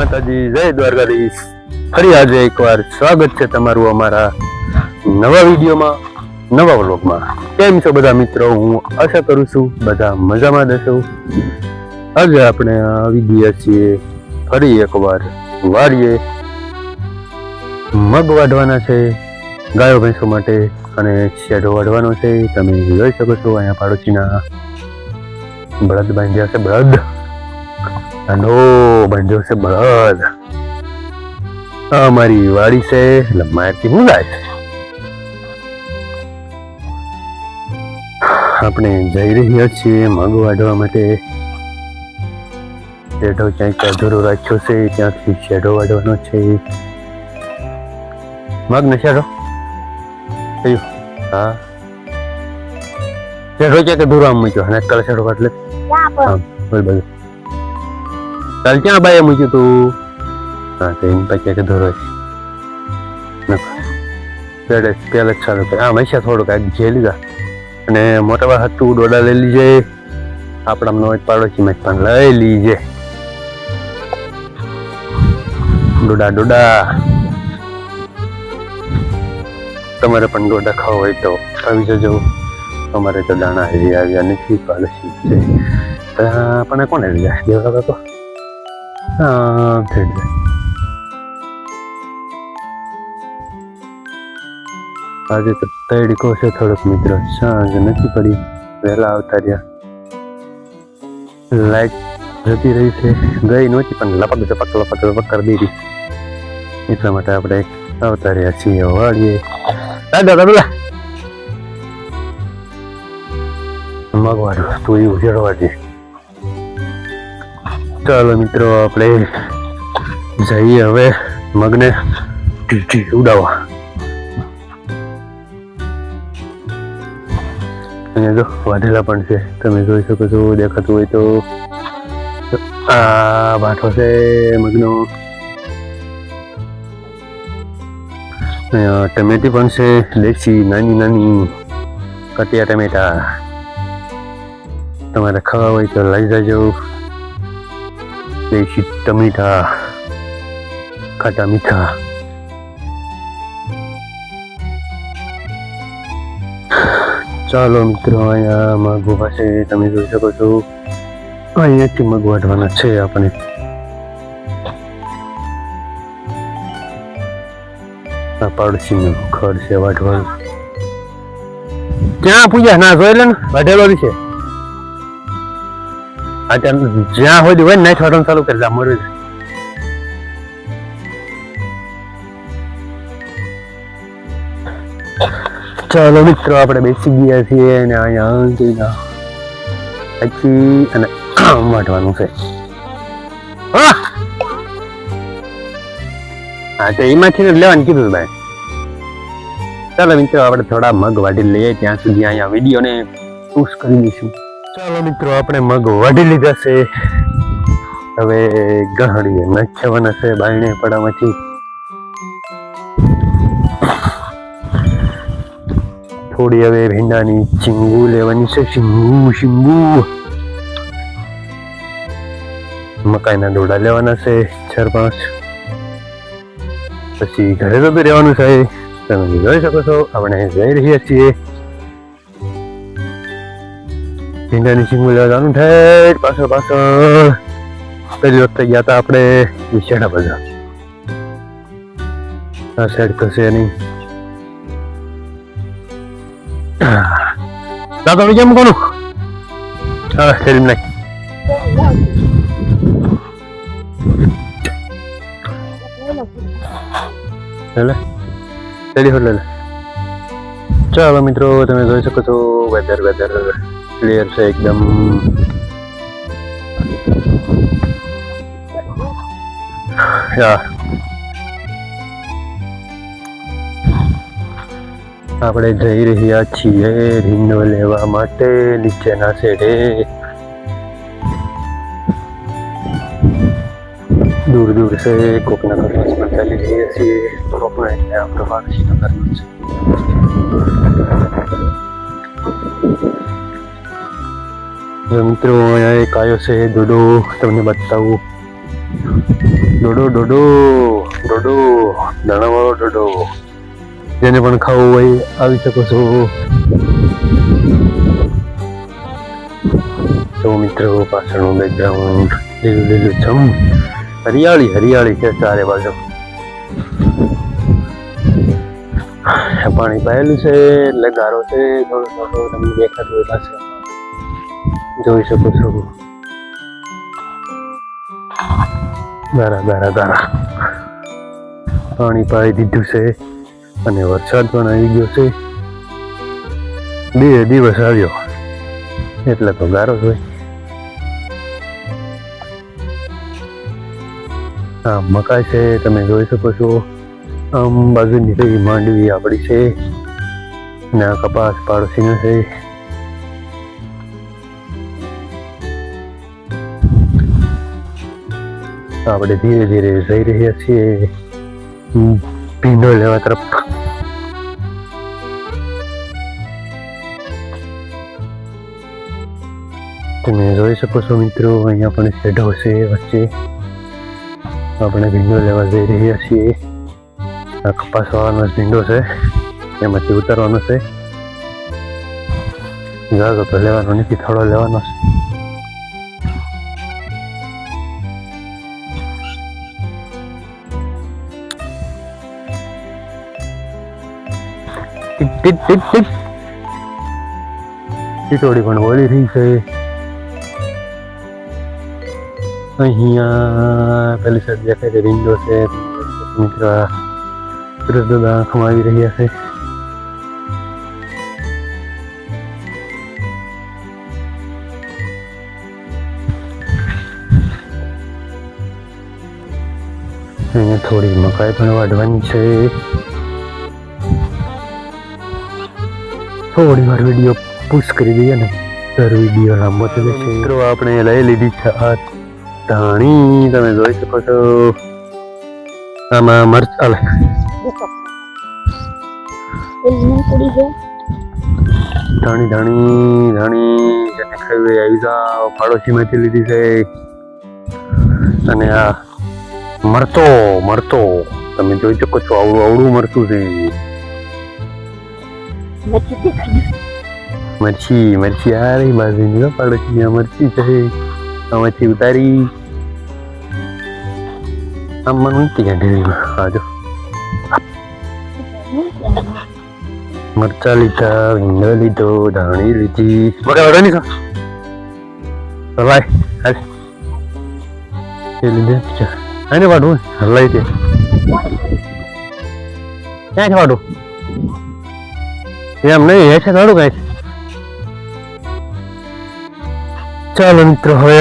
માતાજી, જય દ્વારકાધીશ. ફરી આજે એકવાર સ્વાગત છે તમારું અમારા નવા વિડીયોમાં, નવા વ્લોગમાં. કેમ છો બધા મિત્રો? હું આશા કરું છું બધા મજામાં દેશો આજે આપણે આવી ગયા છીએ, ફરી એકવાર વાડીએ. મગ વાઢવાના છે, ગાયો ભેંસો માટે અને શેઢો વાઢવાનો છે. તમે જોઈ શકો છો અહીંયા પાડોશીના. બળદ બાંધ્યા છે, બળદ. અને બાંધ્યો છે બળદ. અમારી વાડી છે લંબાયતી હું જાય? આપણે જઈ રહ્યા છીએ મગ વાઢવા માટે. શેઢો ક્યાંક અધૂરો રાખ્યો છે ત્યાંથી શેઢો વાઢવાનો છે. મગ ને શેઢો? હા. શેઢો ક્યાંક અધૂરો આમ મૂક્યો અને કલ શેઢો આમ બોલ બધું. કાલ ક્યાં બાએ મૂક્યું તું હા તો એની પછી કે ધોરો પેડે પેલે ચાલુ કરે આમ હશે થોડુંક આગ જે લીધા અને મોટા બા હતું ડોડા લઈ લીજે આપણા નો પાડોશી મેં પણ લઈ લીજે ડોડા ડોડા તમારે પણ ડોડા ખાવ હોય તો આવી જજો અમારે તો દાણા હજી આવ્યા નથી પાડોશી છે પણ કોને લીધા દેવડા તો થઈ આજે તો તડકો છે થોડોક મિત્રો. સાંજ નથી પડી. વહેલા આવતા રહ્યા. લાઈટ જતી રહી છે. ગઈ નહોતી, પણ લપક ઝપક લપક ઝપક કરી દીધી. એટલા માટે આપણે આવતા રહ્યા છીએ. વાળીએ દાદા દાદા. મગવાડું તું એવું જળવાડી ચાલો મિત્રો, આપણે જઈએ હવે મગને ઉડાવવા. અહીંયા જો વાઢેલા પણ છે. તમે જોઈ શકો છો, દેખાતું હોય તો. આ ભાઠો છે મગનો. ટમેટી પણ છે, દેશી નાની નાની કટિયા ટમેટા. તમારે ખાવા હોય તો લઈ જજો. દેશી ખાટા મીઠા ચાલો મિત્રો અહીંયા મગ ઊભા છે તમે જોઈ શકો છો અહીંયાથી મગવાડવાના છે આપણે આ પાડોશીનું ઘર છે વાઢવાનું ક્યાં પૂજા ના જોઈ ને વાઢેલો છે જ્યાં હોય હોય ને નાઈટ ચાલુ કરી દે મરી ચાલો મિત્રો, આપણે બેસી ગયા છીએ અને અહીંયા પછી અને આમ છે. હા, તો એમાંથી ને લેવાનું કીધું ભાઈ. ચાલો મિત્રો, આપણે થોડા મગ વાટી લઈએ, ત્યાં સુધી અહીંયા વિડીયોને પુશ કરી દઈશું. ચાલો મિત્રો, આપણે મગ વાઢી લીધા છે. હવે ગહડીએ નાખવાના છે બાયણે પડામાંથી થોડી હવે ભીંડાની ચીંગુ લેવાની છે, શીંગુ શીંગુ. મકાઈના દોડા લેવાના છે, ચાર પાંચ. પછી ઘરે તો રહેવાનું છે, તમે જોઈ શકો છો, આપણે જઈ રહ્યા છીએ. ભીંડાની ચીંગુ લેવા જવાનું ઠેઠ, પાછળ પાછળ. પેલી વખતે ગયા હતા આપણે વિશેડા બજાર. આ સાઈડ કશે નહીં. દાદા ભાઈ કેમ કોનું? હા ફિલ્મ નાખ. લે રેડી હોટ ચાલો મિત્રો, તમે જોઈ શકો છો વેધર વેધર ક્લિયર છે એકદમ. આપણે જઈ રહ્યા છીએ રીંગો લેવા માટે નીચેના શેડે. દૂર દૂર છે, કોકના પણ ચાલી રહીએ છીએ. કોકના એટલે આપણો પાડોશીના ઘરમાં છે. મિત્રો, અહીંયા આવ્યો છે દોડો તમને બતાવું. ડોડો ડોડો ડોડો, દાણાવાળો ડોડો. જેને પણ ખાવું હોય, આવી શકો છો. તો મિત્રો, પાછળનું બેકગ્રાઉન્ડ લીલું લીલું છમ હરિયાળી હરિયાળી છે ચારે બાજુ. પાણી પાયેલું છે, એટલે ગારો છે, થોડો થોડો, તમને દેખાતું હોય પાછળ. જોઈ શકો છો. દારા દારા દારા. પાણી પાઈ દીધું છે અને વરસાદ પણ આવી ગયો છે. બે દિવસ આવ્યો. એટલે તો ગારો જ હોય. આ મકાઈ છે, તમે જોઈ શકો છો. આમ બાજુની કઈ માંડવી આપણી છે. ને આ કપાસ પાડોશીનો છે. આપણે ધીરે ધીરે જઈ રહ્યા છીએ. ભીંડો લેવા તરફ. તમે જોઈ શકો છો મિત્રો, અહીંયા પણ શેઢો છે વચ્ચે. આપણે ભીંડો લેવા જઈ રહ્યા છીએ. આ કપાસ વાળાનો ભીંડો છે. એમાંથી ઉતારવાનો છે. જાગો તો લેવાનો નથી, થોડો લેવાનો છે. ટીક પણ વળી રહી છે. અહીંયા પેલી સાઈડ દેખાય છે, વિન્ડો છે. મિત્ર સુરજ દાદા આવી રહ્યા છે. અહીંયા થોડી મકાઈ પણ વાઢવાની છે. થોડી વાર વીડિયો પુશ કરી દઈએ ને, દર વીડિયો લાંબો છે. મિત્રો, આપણે લઈ લીધી છે આ ધાણી. તમે જોઈ શકો છો. આમાં મરચ, અલે. ધાણી ધાણી ધાણી. જેને ખાવી આવી જાઓ. પાડોશીમાંથી લીધી છે. અને આ મરતો મરતો. તમે જોઈ શકો છો, આવડું આવડું મરતું છે. મરચી મરચી આ રહી બાજુની હો પાડોશી આ મરચી છે આમાંથી ઉતારી આમ મને નથી કાઢી આજો મરચા લીધા ભીંડો લીધો ધાણી લીધી બગા વડો નહીં તો લાય હાલ એ લીધે છે આને વાડું હલાઈ દે ક્યાં છે વાડું એમ નહીં છે થોડું કઈ? ચાલો મિત્રો, હવે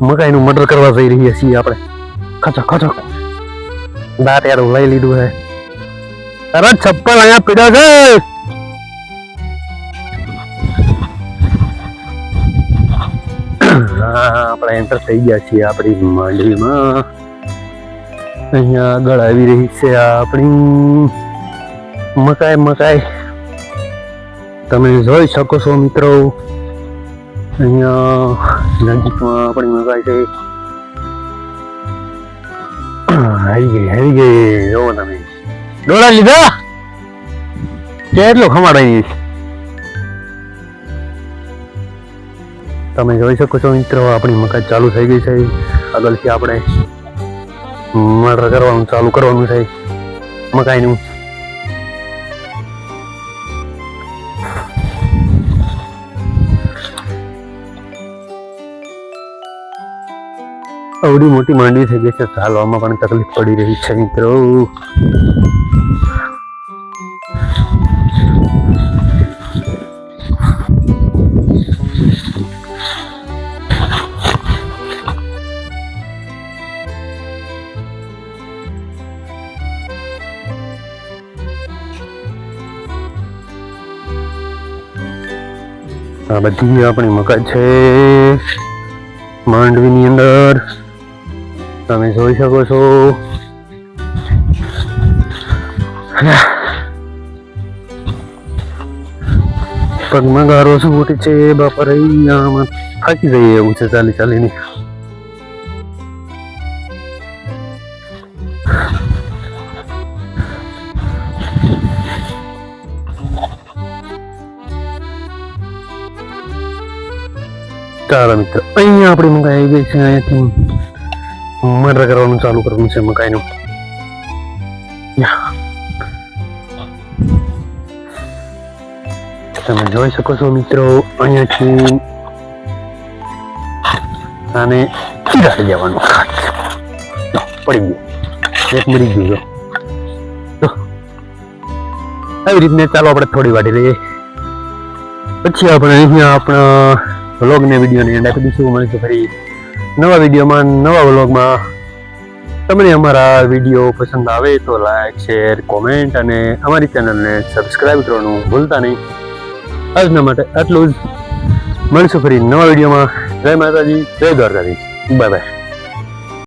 મકાઈનું મર્ડર કરવા જઈ રહ્યા છીએ આપણે. ખચક ખચક દાંત યાર લઈ લીધું છે અરે છપ્પલ અહીંયા પીડો છે. આપણે એન્ટર થઈ ગયા છીએ આપણી માંડવીમાં અહીંયા આગળ આવી રહી છે આપણી. મકાઈ મકાઈ. તમે જોઈ શકો છો મિત્રો. અહીંયા નજીકમાં આપણી મકાઈ છે. આવી ગઈ આવી ગઈ. જોવો તમે. ડોળા લીધા? કેટલો ખમાડાઈ તમે જોઈ શકો છો મિત્રો, આપણી મકાઈ ચાલુ થઈ ગઈ છે. આગળથી આપણે મટર કરવાનું ચાલુ કરવાનું છે. મકાઈનું. અવડી મોટી માંડવી થઈ ગઈ છે. ચાલવામાં પણ તકલીફ પડી રહી છે, મિત્રો. આ બધી આપણી મકાઈ છે. માંડવીની અંદર Tamen so isa ko so Pag magaro sa buti che ba pare niya man tali tali ni Ayo, apri mengkaji sih ini. મટર કરવાનું ચાલુ કરવાનું છે મકાઈનું. તમે જોઈ શકો છો મિત્રો અહીંયાથી આને ચીરાડી દેવાનું પડી ગયું એક મરી ગયું આવી રીતને ચાલો આપણે થોડી વાટી લઈએ પછી આપણે અહીંયા આપણા વ્લોગને વિડીયોની એન્ડ આપી દઈશું મળીશું ફરી નવા વિડીયોમાં, નવા વ્લોગમાં. તમને અમારા વીડિયો પસંદ આવે તો લાઈક શેર કોમેન્ટ અને અમારી ચેનલને સબસ્ક્રાઈબ કરવાનું ભૂલતા નહીં. આજના માટે આટલું જ. મળીશું ફરી નવા વિડીયોમાં. જય માતાજી, જય દ્વારકાધીશ. Bye bye